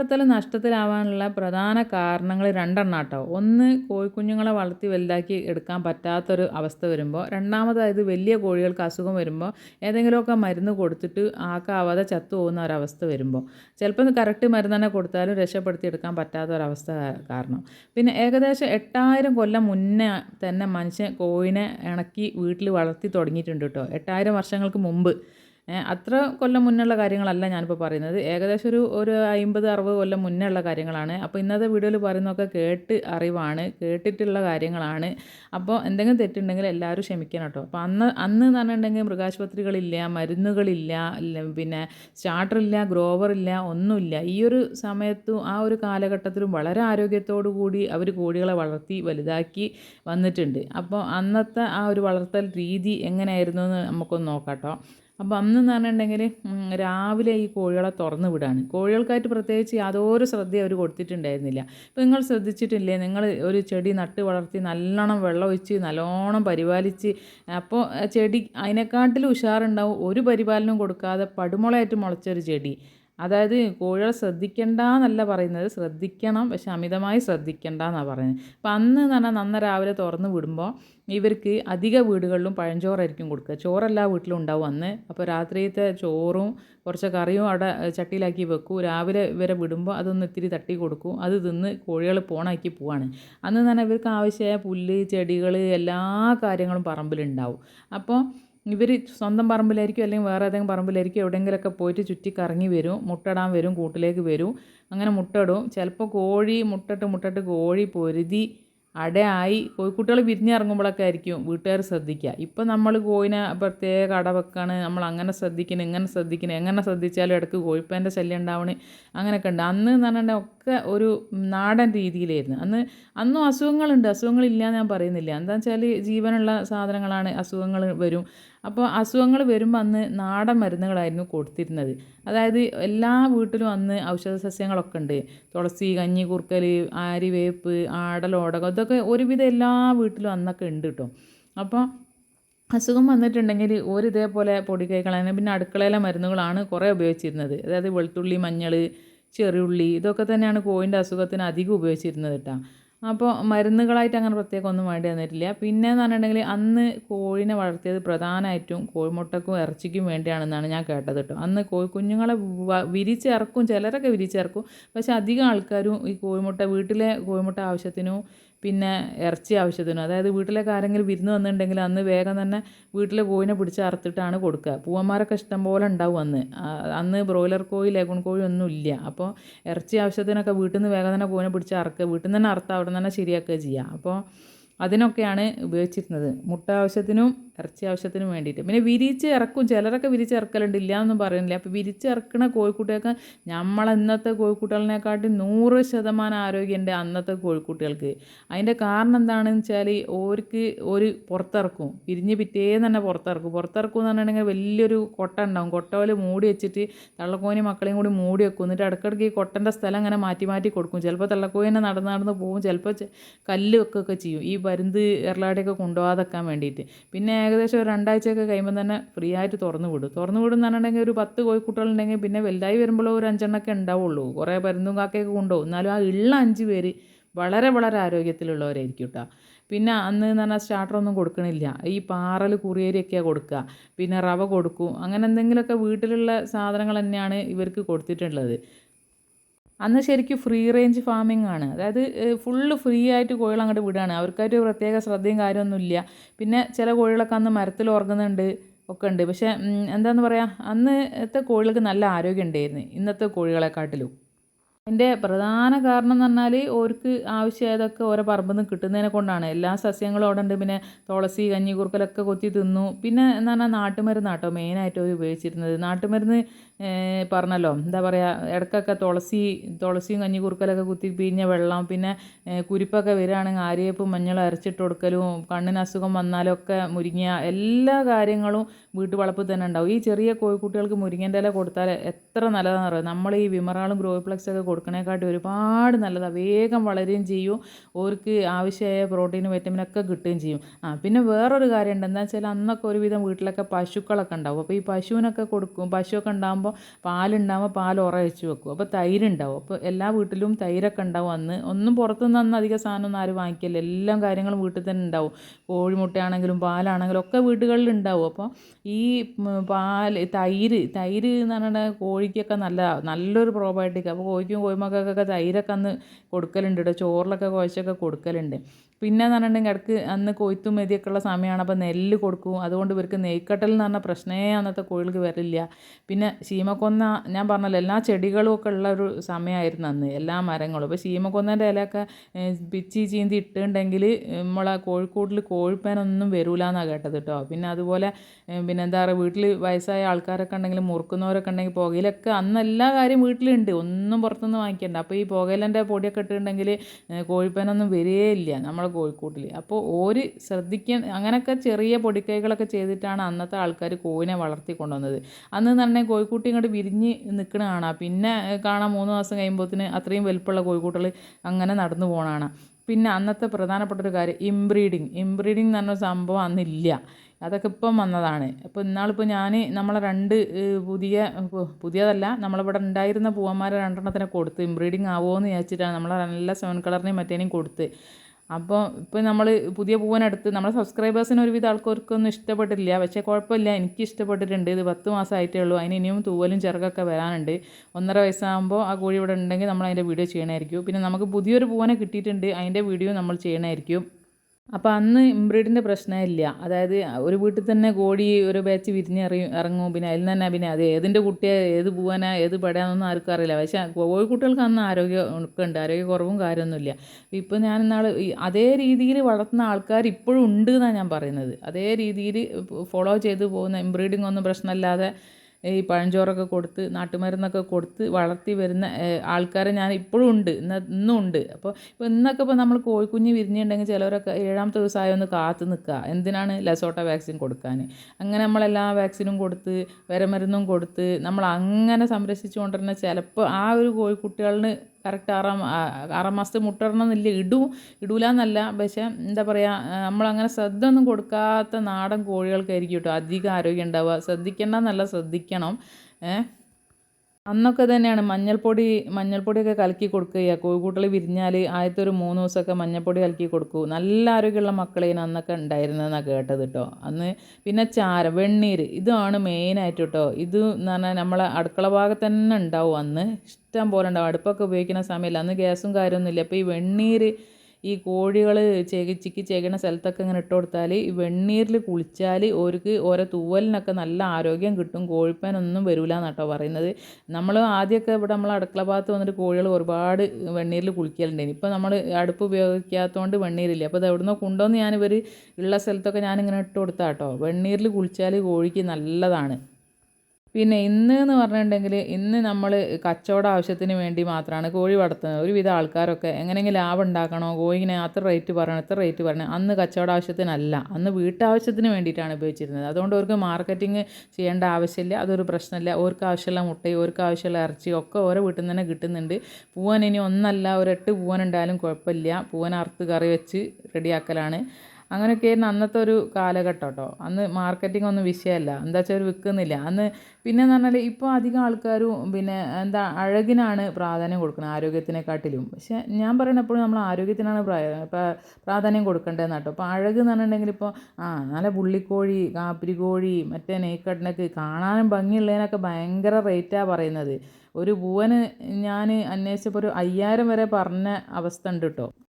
വളർത്തൽ നഷ്ടത്തിലാവാനുള്ള പ്രധാന കാരണങ്ങൾ രണ്ടെണ്ണാട്ടോ ഒന്ന് കോഴിക്കുഞ്ഞുങ്ങളെ വളർത്തി വലുതാക്കി എടുക്കാൻ പറ്റാത്തൊരു അവസ്ഥ വരുമ്പോൾ. രണ്ടാമതായത് വലിയ കോഴികൾക്ക് അസുഖം വരുമ്പോൾ ഏതെങ്കിലുമൊക്കെ മരുന്ന് കൊടുത്തിട്ട് ആക്കാവാതെ ചത്തു പോകുന്ന ഒരവസ്ഥ വരുമ്പോൾ. ചിലപ്പോൾ കറക്റ്റ് മരുന്ന് തന്നെ കൊടുത്താലും രക്ഷപ്പെടുത്തി എടുക്കാൻ പറ്റാത്ത ഒരവസ്ഥ കാ- കാരണം. പിന്നെ ഏകദേശം എട്ടായിരം കൊല്ലം മുന്നേ തന്നെ മനുഷ്യൻ കോഴിനെ ഇണക്കി വീട്ടിൽ വളർത്തി തുടങ്ങിയിട്ടുണ്ട് കേട്ടോ. എട്ടായിരം വർഷങ്ങൾക്ക് മുമ്പ്. അത്ര കൊല്ലം മുന്നുള്ള കാര്യങ്ങളല്ല ഞാനിപ്പോൾ പറയുന്നത്. ഏകദേശം ഒരു ഒരു അമ്പത് അറുപത് കൊല്ലം മുന്നേ ഉള്ള കാര്യങ്ങളാണ്. അപ്പോൾ ഇന്നത്തെ വീഡിയോയിൽ പറയുന്നതൊക്കെ കേട്ട് അറിവാണ് കേട്ടിട്ടുള്ള കാര്യങ്ങളാണ്. അപ്പോൾ എന്തെങ്കിലും തെറ്റുണ്ടെങ്കിൽ എല്ലാവരും ക്ഷമിക്കണം കേട്ടോ. അപ്പോൾ അന്ന് അന്ന് എന്ന് പറഞ്ഞിട്ടുണ്ടെങ്കിൽ മൃഗാശുപത്രികളില്ല മരുന്നുകളില്ല പിന്നെ സ്റ്റാർട്ടറില്ല ഗ്രോവറില്ല ഒന്നുമില്ല. ഈ ഒരു സമയത്തും ആ ഒരു കാലഘട്ടത്തിലും വളരെ ആരോഗ്യത്തോടു കൂടി അവർ കോഴികളെ വളർത്തി വലുതാക്കി വന്നിട്ടുണ്ട്. അപ്പോൾ അന്നത്തെ ആ ഒരു വളർത്തൽ രീതി എങ്ങനെയായിരുന്നു എന്ന് നമുക്കൊന്ന് നോക്കാം കേട്ടോ. അപ്പോൾ അന്ന് എന്ന് പറഞ്ഞിട്ടുണ്ടെങ്കിൽ രാവിലെ ഈ കോഴികളെ തുറന്ന് വിടാണ്. കോഴികൾക്കായിട്ട് പ്രത്യേകിച്ച് യാതൊരു ശ്രദ്ധ അവർ കൊടുത്തിട്ടുണ്ടായിരുന്നില്ല. ഇപ്പോൾ നിങ്ങൾ ശ്രദ്ധിച്ചിട്ടില്ലേ? നിങ്ങൾ ഒരു ചെടി നട്ട് വളർത്തി നല്ലോണം വെള്ളം ഒഴിച്ച് നല്ലോണം പരിപാലിച്ച് അപ്പോൾ ചെടി അതിനെക്കാട്ടിലും ഉഷാറുണ്ടാവും ഒരു പരിപാലനം കൊടുക്കാതെ പടുമുളയായിട്ട് മുളച്ചൊരു ചെടി. അതായത് കോഴികളെ ശ്രദ്ധിക്കേണ്ട എന്നല്ല പറയുന്നത്. ശ്രദ്ധിക്കണം പക്ഷെ അമിതമായി ശ്രദ്ധിക്കേണ്ട എന്നാണ് പറയുന്നത്. അപ്പം അന്ന് എന്ന് പറഞ്ഞാൽ നന്ന രാവിലെ തുറന്ന് വിടുമ്പോൾ ഇവർക്ക് അധിക വീടുകളിലും പഴഞ്ചോറായിരിക്കും കൊടുക്കുക. ചോറെല്ലാ വീട്ടിലും ഉണ്ടാവും അന്ന്. അപ്പോൾ രാത്രിയത്തെ ചോറും കുറച്ച് കറിയും അവിടെ ചട്ടിയിലാക്കി വെക്കും. രാവിലെ ഇവരെ വിടുമ്പോൾ അതൊന്ന് ഇത്തിരി തട്ടി കൊടുക്കും. അത് തിന്ന് കോഴികൾ പോണാക്കി പോവാണ്. അന്ന് തന്നെ ഇവർക്ക് ആവശ്യമായ പുല്ല് ചെടികൾ എല്ലാ കാര്യങ്ങളും പറമ്പിലുണ്ടാവും. അപ്പോൾ ഇവർ സ്വന്തം പറമ്പിലായിരിക്കും അല്ലെങ്കിൽ വേറെ ഏതെങ്കിലും പറമ്പിലായിരിക്കും എവിടെയെങ്കിലുമൊക്കെ പോയിട്ട് ചുറ്റി കറങ്ങി വരും മുട്ടടാൻ വരും കൂട്ടിലേക്ക് വരും. അങ്ങനെ മുട്ടടും. ചിലപ്പോൾ കോഴി മുട്ടട്ട് മുട്ടട്ട് കോഴി പൊരുതി അടയായി കോഴിക്കുട്ടികൾ വിരിഞ്ഞിറങ്ങുമ്പോഴൊക്കെ ആയിരിക്കും വീട്ടുകാർ ശ്രദ്ധിക്കുക. ഇപ്പം നമ്മൾ കോഴിനെ പ്രത്യേക അട വെക്കാണ് നമ്മൾ അങ്ങനെ ശ്രദ്ധിക്കണം ഇങ്ങനെ ശ്രദ്ധിക്കണം എങ്ങനെ ശ്രദ്ധിച്ചാലും ഇടയ്ക്ക് കോഴിപ്പേന്റെ ശല്യം ഉണ്ടാവണേ അങ്ങനെയൊക്കെ ഉണ്ട്. അന്ന് എന്ന് പറഞ്ഞാൽ ഒക്കെ ഒരു നാടൻ രീതിയിലായിരുന്നു. അന്ന് അന്നും അസുഖങ്ങളുണ്ട്. അസുഖങ്ങളില്ല എന്ന് ഞാൻ പറയുന്നില്ല. എന്താണെന്ന് വെച്ചാൽ ജീവനുള്ള സാധനങ്ങളാണ് അസുഖങ്ങൾ വരും. അപ്പോൾ അസുഖങ്ങൾ വരുമ്പോൾ അന്ന് നാടൻ മരുന്നുകളായിരുന്നു കൊടുത്തിരുന്നത്. അതായത് എല്ലാ വീട്ടിലും അന്ന് ഔഷധ സസ്യങ്ങളൊക്കെ ഉണ്ട്. തുളസി കഞ്ഞി കുറുക്കൽ ആരിവേപ്പ് ആടലോടകം ഇതൊക്കെ ഒരുവിധം എല്ലാ വീട്ടിലും അന്നൊക്കെ ഉണ്ട് കേട്ടോ. അപ്പോൾ അസുഖം വന്നിട്ടുണ്ടെങ്കിൽ ഒരു ഇതേപോലെ പൊടി കൈകളാണ് പിന്നെ അടുക്കളയിലെ മരുന്നുകളാണ് കുറേ ഉപയോഗിച്ചിരുന്നത്. അതായത് വെളുത്തുള്ളി മഞ്ഞൾ ചെറിയുള്ളി ഇതൊക്കെ തന്നെയാണ് കോഴിന്റെ അസുഖത്തിന് അധികം ഉപയോഗിച്ചിരുന്നത് കേട്ടോ. അപ്പോൾ മരുന്നുകളായിട്ട് അങ്ങനെ പ്രത്യേകം ഒന്നും വേണ്ടി വന്നിട്ടില്ല. പിന്നെ എന്ന് പറഞ്ഞിട്ടുണ്ടെങ്കിൽ അന്ന് കോഴിനെ വളർത്തിയത് പ്രധാനമായിട്ടും കോഴിമുട്ടക്കും ഇറച്ചിക്കും വേണ്ടിയാണെന്നാണ് ഞാൻ കേട്ടത് കേട്ടോ. അന്ന് കോഴിക്കുഞ്ഞുങ്ങളെ കുഞ്ഞുങ്ങളെ വിരിച്ചിറക്കും ചിലരൊക്കെ വിരിച്ചിറക്കും. പക്ഷേ അധികം ആൾക്കാരും ഈ കോഴിമുട്ട വീട്ടിലെ കോഴിമുട്ട ആവശ്യത്തിനും പിന്നെ ഇറച്ചി ആവശ്യത്തിനും. അതായത് വീട്ടിലേക്ക് ആരെങ്കിലും വിരുന്ന് വന്നിട്ടുണ്ടെങ്കിൽ അന്ന് വേഗം തന്നെ വീട്ടിലെ കോഴിനെ പിടിച്ച് അറുത്തിട്ടാണ് കൊടുക്കുക. പൂവന്മാരൊക്കെ ഇഷ്ടം പോലെ ഉണ്ടാവും അന്ന്. അന്ന് ബ്രോയിലർ കോഴി ലേഗുൺ കോഴി ഒന്നും ഇല്ല. അപ്പോൾ ഇറച്ചി ആവശ്യത്തിനൊക്കെ വീട്ടിൽ നിന്ന് വേഗം തന്നെ കോഴിനെ പിടിച്ച് അറക്കുക. വീട്ടിൽ നിന്ന് തന്നെ അറുത്ത് അവിടെ നിന്ന് തന്നെ ശരിയാക്കുക ചെയ്യുക. അപ്പോൾ അതിനൊക്കെയാണ് ഉപയോഗിച്ചിരുന്നത്. മുട്ട ആവശ്യത്തിനും ഇറച്ചി ആവശ്യത്തിന് വേണ്ടിയിട്ട്. പിന്നെ വിരിച്ച് ഇറക്കും. ചിലരൊക്കെ വിരിച്ച് ഇറക്കലുണ്ട്. ഇല്ല എന്നൊന്നും പറയുന്നില്ല. അപ്പോൾ വിരിച്ച് ഇറക്കണ കോഴിക്കുട്ടികൾക്ക് നമ്മൾ ഇന്നത്തെ കോഴിക്കുട്ടികളിനെക്കാട്ടി നൂറ് ശതമാനം ആരോഗ്യമുണ്ട് അന്നത്തെ കോഴിക്കുട്ടികൾക്ക്. അതിന്റെ കാരണം എന്താണെന്ന് വെച്ചാൽ ഓർക്ക് ഒരു പുറത്തിറക്കും. വിരിഞ്ഞ് പിറ്റേന്ന് തന്നെ പുറത്തിറക്കും. പുറത്തിറക്കും എന്ന് പറഞ്ഞിട്ടുണ്ടെങ്കിൽ വലിയൊരു കൊട്ട ഉണ്ടാവും. കൊട്ട പോലെ മൂടി വെച്ചിട്ട് തള്ളക്കോനി മക്കളെയും കൂടി മൂടി വെക്കും. എന്നിട്ട് ഇടയ്ക്കിടയ്ക്ക് ഈ കൊട്ടന്റെ സ്ഥലം അങ്ങനെ മാറ്റി മാറ്റി കൊടുക്കും. ചിലപ്പോൾ തള്ളക്കോയിനെ നടന്ന് നടന്ന് പോകും. ചിലപ്പോൾ കല്ല് വെക്കുകയൊക്കെ ചെയ്യും. ഈ പരുന്ത് എറളാടിയൊക്കെ കൊണ്ടുപോകാതെക്കാൻ വേണ്ടിയിട്ട്. പിന്നെ ഏകദേശം ഒരു രണ്ടാഴ്ചയൊക്കെ കഴിയുമ്പോൾ തന്നെ ഫ്രീ ആയിട്ട് തുറന്നു വിടും. തുറന്നു വിടും എന്ന് പറഞ്ഞിട്ടുണ്ടെങ്കിൽ ഒരു പത്ത് കോഴിക്കുട്ടികളുണ്ടെങ്കിൽ പിന്നെ വലുതായി വരുമ്പോൾ ഒരു അഞ്ചെണ്ണൊക്കെ ഉണ്ടാവുള്ളൂ. കുറേ പരുന്തും കാക്കയൊക്കെ കൊണ്ടുപോകും. എന്നാലും ആ ഉള്ള അഞ്ച് പേര് വളരെ വളരെ ആരോഗ്യത്തിലുള്ളവരായിരിക്കും കേട്ടോ. പിന്നെ അന്ന് എന്ന് പറഞ്ഞാൽ സ്റ്റാർട്ടറൊന്നും കൊടുക്കണില്ല. ഈ പാറൽ കുറിയേരിയൊക്കെയാണ് കൊടുക്കുക. പിന്നെ റവ കൊടുക്കും. അങ്ങനെ എന്തെങ്കിലുമൊക്കെ വീട്ടിലുള്ള സാധനങ്ങൾ തന്നെയാണ് ഇവർക്ക് കൊടുത്തിട്ടുള്ളത്. അന്ന് ശരിക്കും ഫ്രീ റേഞ്ച് ഫാമിംഗ് ആണ്. അതായത് ഫുള്ള് ഫ്രീ ആയിട്ട് കോഴികൾ അങ്ങോട്ട് വിടുകയാണ്. അവർക്കായിട്ട് പ്രത്യേക ശ്രദ്ധയും കാര്യമൊന്നുമില്ല പിന്നെ ചില കോഴികളൊക്കെ അന്ന് മരത്തിൽ ഉറങ്ങുന്നുണ്ട് ഒക്കെ ഉണ്ട്. പക്ഷേ എന്താണെന്ന് പറയുക അന്നത്തെ കോഴികൾക്ക് നല്ല ആരോഗ്യം ഉണ്ടായിരുന്നു ഇന്നത്തെ കോഴികളെക്കാട്ടിലും. അതിന്റെ പ്രധാന കാരണം എന്ന് പറഞ്ഞാൽ ഓർക്ക് ആവശ്യമായതൊക്കെ ഓരോ പറമ്പിൽ നിന്ന് കിട്ടുന്നതിനെ കൊണ്ടാണ്. എല്ലാ സസ്യങ്ങളും അവിടെ ഉണ്ട്. പിന്നെ തുളസി കഞ്ഞി കുറുക്കലൊക്കെ കൊത്തി തിന്നു. പിന്നെ എന്ന് പറഞ്ഞാൽ നാട്ടുമരുന്ന് കേട്ടോ മെയിനായിട്ട് അവർ ഉപയോഗിച്ചിരുന്നത്. നാട്ടുമരുന്ന് പറഞ്ഞല്ലോ. എന്താ പറയുക ഇടയ്ക്കൊക്കെ തുളസി തുളസിയും കഞ്ഞി കുറുക്കലൊക്കെ കുത്തി പിഴിഞ്ഞ വെള്ളം പിന്നെ കുരിപ്പൊക്കെ വരികയാണെങ്കിൽ ആര്യപ്പും മഞ്ഞൾ അരച്ചിട്ട് കൊടുക്കലും കണ്ണിന് അസുഖം വന്നാലൊക്കെ മുരിങ്ങ എല്ലാ കാര്യങ്ങളും വീട്ടുവളപ്പിൽ തന്നെ ഉണ്ടാവും. ഈ ചെറിയ കോഴിക്കുട്ടികൾക്ക് മുരിങ്ങന്റെ ഇല കൊടുത്താൽ എത്ര നല്ലതാണെന്ന് അറിയാം? നമ്മൾ ഈ വിമറാളും ഗ്രോപ്ലെക്സ് ഒക്കെ കൊടുക്കണേക്കാട്ടി ഒരുപാട് നല്ലതാണ് വേഗം വളരുകയും ചെയ്യും. ഓർക്ക് ആവശ്യമായ പ്രോട്ടീനും വൈറ്റമിനൊക്കെ കിട്ടുകയും ചെയ്യും. ആ പിന്നെ വേറൊരു കാര്യം ഉണ്ട്. എന്താ വെച്ചാൽ അന്നൊക്കെ ഒരുവിധം വീട്ടിലൊക്കെ പശുക്കളൊക്കെ ഉണ്ടാവും. അപ്പോൾ ഈ പശുവിനൊക്കെ കൊടുക്കും. പശുവൊക്കെ ഉണ്ടാകുമ്പോൾ പാലുണ്ടാകുമ്പോൾ പാൽ ഉറ വെച്ച് വെക്കും. അപ്പോൾ തൈരുണ്ടാവും. അപ്പോൾ എല്ലാ വീട്ടിലും തൈരൊക്കെ ഉണ്ടാവും അന്ന്. ഒന്നും പുറത്തുനിന്ന് അന്ന് അധികം സാധനമൊന്നും ആരും വാങ്ങിക്കില്ല. എല്ലാ കാര്യങ്ങളും വീട്ടിൽ തന്നെ ഉണ്ടാവും. കോഴിമുട്ടയാണെങ്കിലും പാലാണെങ്കിലും ഒക്കെ വീടുകളിൽ ഉണ്ടാവും. അപ്പോൾ ഈ പാൽ തൈര് തൈര് എന്ന് പറഞ്ഞാൽ കോഴിക്കൊക്കെ നല്ല നല്ലൊരു പ്രോബയോട്ടിക് അപ്പോൾ കോഴിക്കും കോഴിമക്കൾക്കൊക്കെ തൈരൊക്കെ അന്ന് കൊടുക്കലുണ്ട് കേട്ടോ ചോറിലൊക്കെ കുഴച്ചൊക്കെ കൊടുക്കലുണ്ട്. പിന്നെ എന്ന് പറഞ്ഞിട്ടുണ്ടെങ്കിൽ ഇടയ്ക്ക് അന്ന് കൊയ്ത്തും മെതിയൊക്കെ ഉള്ള സമയമാണ് അപ്പോൾ നെല്ല് കൊടുക്കും. അതുകൊണ്ട് ഇവർക്ക് നെയ്ക്കട്ടൽ എന്ന് പറഞ്ഞ പ്രശ്നമേ അന്നത്തെ കോഴികൾക്ക് വരില്ല. പിന്നെ ശീമക്കൊന്ന ഞാൻ പറഞ്ഞല്ലോ എല്ലാ ചെടികളും ഒക്കെ ഉള്ള ഒരു സമയമായിരുന്നു അന്ന് എല്ലാ മരങ്ങളും. അപ്പോൾ ശീമക്കൊന്നേന്റെ ഇലയൊക്കെ പിച്ചി ചീന്തി ഇട്ടുണ്ടെങ്കിൽ നമ്മളെ കോഴിക്കൂട്ടിൽ കോഴിപ്പേനൊന്നും വരൂല എന്നാണ് കേട്ടത് കേട്ടോ. പിന്നെ അതുപോലെ പിന്നെ എന്താ പറയുക വീട്ടിൽ വയസ്സായ ആൾക്കാരൊക്കെ ഉണ്ടെങ്കിൽ മുറുക്കുന്നവരൊക്കെ ഉണ്ടെങ്കിൽ പുകയിലൊക്കെ അന്ന് എല്ലാ കാര്യം വീട്ടിലുണ്ട് ഒന്നും പുറത്തുനിന്ന് വാങ്ങിക്കണ്ട. അപ്പോൾ ഈ പുകയിലന്റെ പൊടിയൊക്കെ ഇട്ടിട്ടുണ്ടെങ്കിൽ കോഴിപ്പേനൊന്നും വരികയില്ല നമ്മളെ കോഴിക്കൂട്ടിൽ അപ്പോൾ ഓര് ശ്രദ്ധിക്കാൻ അങ്ങനെയൊക്കെ ചെറിയ പൊടിക്കൈകളൊക്കെ ചെയ്തിട്ടാണ് അന്നത്തെ ആൾക്കാർ കോഴിനെ വളർത്തി കൊണ്ടുവന്നത്. അന്ന് തന്നെ കോഴിക്കുട്ടി ഇങ്ങോട്ട് വിരിഞ്ഞ് നിൽക്കണ കാണാം. പിന്നെ കാണാൻ മൂന്ന് മാസം കഴിയുമ്പോഴത്തേന് അത്രയും വലുപ്പമുള്ള കോഴിക്കൂട്ടുകൾ അങ്ങനെ നടന്നു പോകണമാണ് പിന്നെ അന്നത്തെ പ്രധാനപ്പെട്ട ഒരു കാര്യം ഇംബ്രീഡിങ് ഇംബ്രീഡിങ് എന്ന് പറഞ്ഞ സംഭവം അന്നില്ല. അതൊക്കെ ഇപ്പം വന്നതാണ്. അപ്പോൾ ഇന്നാളിപ്പോൾ ഞാൻ നമ്മളെ രണ്ട് പുതിയ പുതിയതല്ല നമ്മളിവിടെ ഉണ്ടായിരുന്ന പൂവന്മാരെ രണ്ടെണ്ണത്തിനെ കൊടുത്ത് ഇംബ്രീഡിങ് ആവുമോ എന്ന് വിചാരിച്ചിട്ടാണ് നമ്മളെ നല്ല സെവൻ കളറിനെയും മറ്റേനെയും കൊടുത്ത്. അപ്പോൾ ഇപ്പോൾ നമ്മൾ പുതിയ പൂവനെടുത്ത് നമ്മുടെ സബ്സ്ക്രൈബേഴ്സിന് ഒരുവിധ ആൾക്കാർക്കൊന്നും ഇഷ്ടപ്പെട്ടില്ല പക്ഷേ കുഴപ്പമില്ല. എനിക്ക് ഇഷ്ടപ്പെട്ടിട്ടുണ്ട്. ഇത് പത്ത് മാസമായിട്ടേ ഉള്ളൂ. അതിന് ഇനിയും തൂവലും ചിറകൊക്കെ വരാനുണ്ട്. ഒന്നര വയസ്സാകുമ്പോൾ ആ കോഴി ഇവിടെ ഉണ്ടെങ്കിൽ നമ്മൾ അതിന്റെ വീഡിയോ ചെയ്യണമായിരിക്കും പിന്നെ നമുക്ക് പുതിയൊരു പൂവനെ കിട്ടിയിട്ടുണ്ട്. അതിന്റെ വീഡിയോ നമ്മൾ ചെയ്യണമായിരിക്കും അപ്പോൾ അന്ന് ഇംബ്രീഡിന്റെ പ്രശ്നമില്ല. അതായത് ഒരു വീട്ടിൽ തന്നെ കോഴി ഒരു ബാച്ച് വിരിഞ്ഞ് ഇറങ്ങി ഇറങ്ങും. പിന്നെ അതിൽ തന്നെ പിന്നെ അത് ഏതിന്റെ കുട്ടിയെ ഏത് പൂവാനാ ഏത് പെടാന്നൊന്നും ആർക്കും അറിയില്ല. പക്ഷേ കോഴിക്കുട്ടികൾക്ക് അന്ന് ആരോഗ്യം ഒക്കെ ഉണ്ട് ആരോഗ്യക്കുറവും കാര്യമൊന്നുമില്ല. ഇപ്പോൾ ഞാൻ ഇന്നാൾ അതേ രീതിയിൽ വളർത്തുന്ന ആൾക്കാർ ഇപ്പോഴും ഉണ്ട് എന്നാണ് ഞാൻ പറയുന്നത്. അതേ രീതിയിൽ ഫോളോ ചെയ്ത് പോകുന്ന ഇംബ്രീഡിംഗ് ഒന്നും പ്രശ്നമില്ലാതെ ഈ പഴഞ്ചോറൊക്കെ കൊടുത്ത് നാട്ടുമരുന്നൊക്കെ കൊടുത്ത് വളർത്തി വരുന്ന ആൾക്കാരെ ഞാൻ ഇപ്പോഴും ഉണ്ട്. ഇന്ന് ഇന്നും ഉണ്ട്. അപ്പോൾ ഇപ്പോൾ ഇന്നൊക്കെ ഇപ്പോൾ നമ്മൾ കോഴിക്കുഞ്ഞ് വിരിഞ്ഞിട്ടുണ്ടെങ്കിൽ ചിലവരൊക്കെ ഏഴാമത്തെ ദിവസമായി ഒന്ന് കാത്തു നിൽക്കുക. എന്തിനാണ് ലസോട്ട വാക്സിൻ കൊടുക്കാൻ? അങ്ങനെ നമ്മളെല്ലാ വാക്സിനും കൊടുത്ത് വരമരുന്നും കൊടുത്ത് നമ്മൾ അങ്ങനെ സംരക്ഷിച്ചുകൊണ്ടിരുന്ന ചിലപ്പോൾ ആ ഒരു കോഴിക്കുട്ടികളിന് കറക്റ്റ് ആറാം ആറാം മാസത്തിൽ മുട്ടയിടണമെന്നില്ല ഇടും ഇടൂല എന്നല്ല പക്ഷേ എന്താ പറയുക നമ്മളങ്ങനെ ശ്രദ്ധ ഒന്നും കൊടുക്കാത്ത നാടൻ കോഴികൾക്കായിരിക്കും കേട്ടോ അധികം ആരോഗ്യം ഉണ്ടാവുക. ശ്രദ്ധിക്കേണ്ടതെന്നല്ല ശ്രദ്ധിക്കണം. ഏഹ് അന്നൊക്കെ തന്നെയാണ് മഞ്ഞൾപ്പൊടി മഞ്ഞൾപ്പൊടിയൊക്കെ കലക്കി കൊടുക്കുക. കോഴിക്കൂട്ടൽ വിരിഞ്ഞാൽ ആദ്യത്തെ ഒരു മൂന്ന് ദിവസമൊക്കെ മഞ്ഞൾപ്പൊടി കലക്കി കൊടുക്കൂ. നല്ല ആരോഗ്യമുള്ള മക്കളേന് അന്നൊക്കെ ഉണ്ടായിരുന്നതെന്നാണ് കേട്ടത് കേട്ടോ. അന്ന് പിന്നെ ചാരം വെണ്ണീർ ഇതാണ് മെയിനായിട്ട് കേട്ടോ. ഇത് എന്ന് പറഞ്ഞാൽ നമ്മളെ അടുക്കള ഭാഗത്ത് തന്നെ ഉണ്ടാവും അന്ന്. ഇഷ്ടം പോലെ ഉണ്ടാവും. അടുപ്പൊക്കെ ഉപയോഗിക്കുന്ന സമയമില്ല. അന്ന് ഗ്യാസും കാര്യമൊന്നുമില്ല. അപ്പോൾ ഈ വെണ്ണീര് ഈ കോഴികൾ ചെകി ചിക്കി ചെകണ സ്ഥലത്തൊക്കെ ഇങ്ങനെ ഇട്ട് കൊടുത്താൽ ഈ വെണ്ണീരിൽ കുളിച്ചാൽ ഓർക്ക് ഓരോ തൂവലിനൊക്കെ നല്ല ആരോഗ്യം കിട്ടും. കോഴിപ്പനൊന്നും വരില്ല എന്നാട്ടോ പറയുന്നത്. നമ്മൾ ആദ്യമൊക്കെ ഇവിടെ നമ്മൾ അടുക്കള ഭാഗത്ത് വന്നിട്ട് കോഴികൾ ഒരുപാട് വെണ്ണീരിൽ കുളിക്കലുണ്ടായിരുന്നു. ഇപ്പോൾ നമ്മൾ അടുപ്പ് ഉപയോഗിക്കാത്തതുകൊണ്ട് വെണ്ണീരില്ല. അപ്പോൾ ഇത് എവിടുന്നോ കൊണ്ടുവന്ന് ഞാനിവർ ഉള്ള സ്ഥലത്തൊക്കെ ഞാനിങ്ങനെ ഇട്ട് കൊടുത്താട്ടോ. വെണ്ണീരിൽ കുളിച്ചാൽ കോഴിക്ക് നല്ലതാണ്. പിന്നെ ഇന്ന് എന്ന് പറഞ്ഞിട്ടുണ്ടെങ്കിൽ ഇന്ന് നമ്മൾ കച്ചവട ആവശ്യത്തിന് വേണ്ടി മാത്രമാണ് കോഴി വളർത്തുന്നത്. ഒരുവിധ ആൾക്കാരൊക്കെ എങ്ങനെയെങ്കിലും ലാഭം ഉണ്ടാക്കണോ കോഴിനെ അത്ര റേറ്റ് പറയണം എത്ര റേറ്റ് പറയണം. അന്ന് കച്ചവട ആവശ്യത്തിനല്ല. അന്ന് വീട്ടാവശ്യത്തിന് വേണ്ടിയിട്ടാണ് ഉപയോഗിച്ചിരുന്നത്. അതുകൊണ്ട് അവർക്ക് മാർക്കറ്റിംഗ് ചെയ്യേണ്ട ആവശ്യമില്ല. അതൊരു പ്രശ്നമില്ല. ഓർക്ക് ആവശ്യമുള്ള മുട്ടയും ഓർക്ക് ആവശ്യമുള്ള ഇറച്ചിയും ഒക്കെ ഓരോ വീട്ടിൽ നിന്ന് തന്നെ കിട്ടുന്നുണ്ട്. പൂവൻ ഇനി ഒന്നല്ല ഒരു എട്ട് പൂവൻ ഉണ്ടായാലും കുഴപ്പമില്ല. പൂവൻ അറുത്ത് കറി വെച്ച് റെഡിയാക്കലാണ് അങ്ങനെയൊക്കെയായിരുന്നു അന്നത്തെ ഒരു കാലഘട്ടം കേട്ടോ അന്ന് മാർക്കറ്റിംഗ് ഒന്നും വിഷയമല്ല. എന്താ വെച്ചാൽ അവർ വിൽക്കുന്നില്ല. അന്ന് പിന്നെ എന്ന് പറഞ്ഞാൽ ഇപ്പോൾ അധികം ആൾക്കാരും പിന്നെ എന്താ അഴകിനാണ് പ്രാധാന്യം കൊടുക്കുന്നത് ആരോഗ്യത്തിനെക്കാട്ടിലും. പക്ഷെ ഞാൻ പറയണ എപ്പോഴും നമ്മൾ ആരോഗ്യത്തിനാണ് പ്രാധാന്യം കൊടുക്കേണ്ടതെന്ന് കേട്ടോ അപ്പോൾ അഴക് എന്ന് പറഞ്ഞിട്ടുണ്ടെങ്കിൽ ഇപ്പോൾ ആ നല്ല പുള്ളിക്കോഴി കാപ്പിരി കോഴി മറ്റേ നെയ്ക്കട്ടിനൊക്കെ കാണാനും ഭംഗിയുള്ളതിനൊക്കെ ഭയങ്കര റേറ്റാണ് പറയുന്നത്. ഒരു പൂവന് ഞാൻ അന്വേഷിച്ചപ്പോൾ ഒരു അയ്യായിരം വരെ പറഞ്ഞ അവസ്ഥ ഉണ്ട് കേട്ടോ